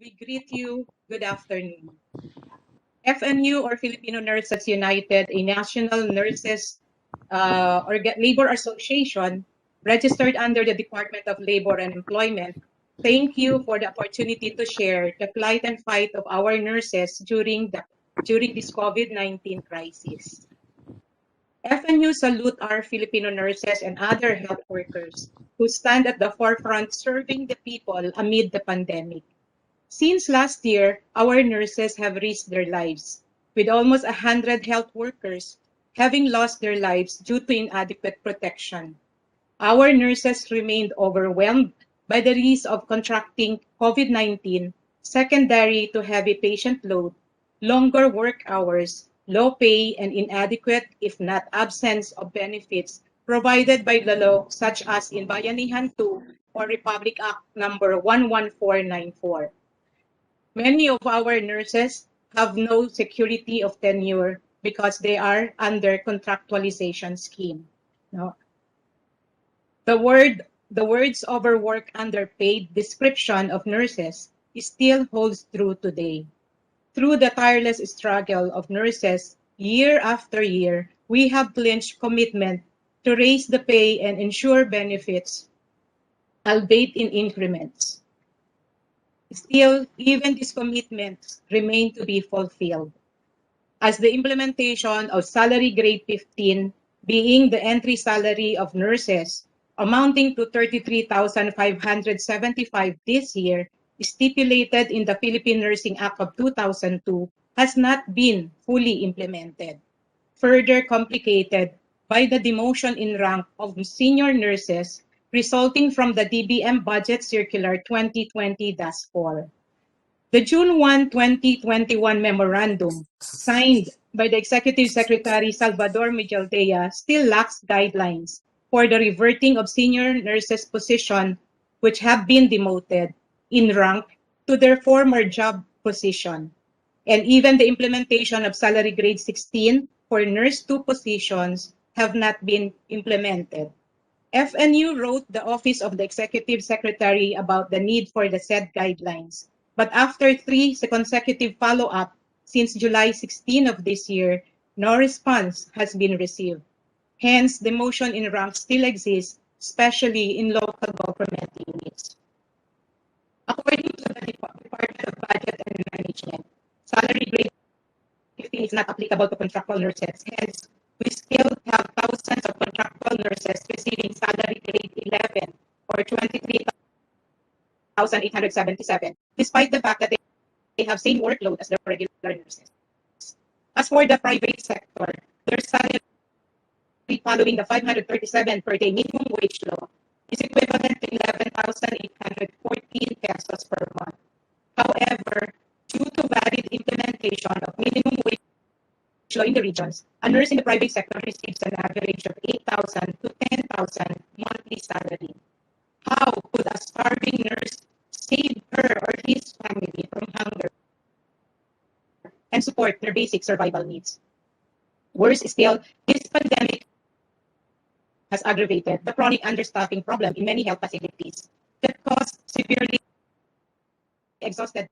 we greet you good afternoon. FNU or Filipino Nurses United, a national nurses uh, or labor association registered under the Department of Labor and Employment, thank you for the opportunity to share the plight and fight of our nurses during the during this COVID-19 crisis. FNU salute our Filipino nurses and other health workers who stand at the forefront serving the people amid the pandemic. Since last year, our nurses have risked their lives, with almost 100 health workers having lost their lives due to inadequate protection. Our nurses remained overwhelmed by the risk of contracting COVID-19 secondary to heavy patient load, longer work hours, low pay, and inadequate, if not absence of benefits provided by the law such as in Bayanihan 2 or Republic Act number 11494. Many of our nurses have no security of tenure because they are under contractualization scheme. No? The word the words overwork underpaid description of nurses still holds true today. Through the tireless struggle of nurses year after year, we have clinched commitment to raise the pay and ensure benefits, albeit in increments. Still, even these commitments remain to be fulfilled. As the implementation of salary grade 15 being the entry salary of nurses amounting to 33,575 this year stipulated in the Philippine Nursing Act of 2002 has not been fully implemented. Further complicated by the demotion in rank of senior nurses resulting from the DBM Budget Circular 2020-4. The June 1, 2021 memorandum signed by the Executive Secretary Salvador Mijaldea still lacks guidelines for the reverting of senior nurses position which have been demoted in rank to their former job position. And even the implementation of salary grade 16 for nurse 2 positions have not been implemented. FNU wrote the Office of the Executive Secretary about the need for the said guidelines. But after three consecutive follow-up since July 16 of this year, no response has been received. Hence, the motion in rank still exists, especially in local government units. According to the Department of Budget and Management, salary grade 15 is not applicable to contractual nurses. Hence, we still have thousands of nurses receiving salary grade 11 or 23,877, despite the fact that they, have same workload as the regular nurses. As for the private sector, their salary following the 537 per day minimum wage law is equivalent to 11,814 pesos per month. However, due to valid implementation of in the regions, a nurse in the private sector receives an average of 8,000 to 10,000 monthly salary. How could a starving nurse save her or his family from hunger and support their basic survival needs? Worse still, this pandemic has aggravated the chronic understaffing problem in many health facilities that caused severely exhausted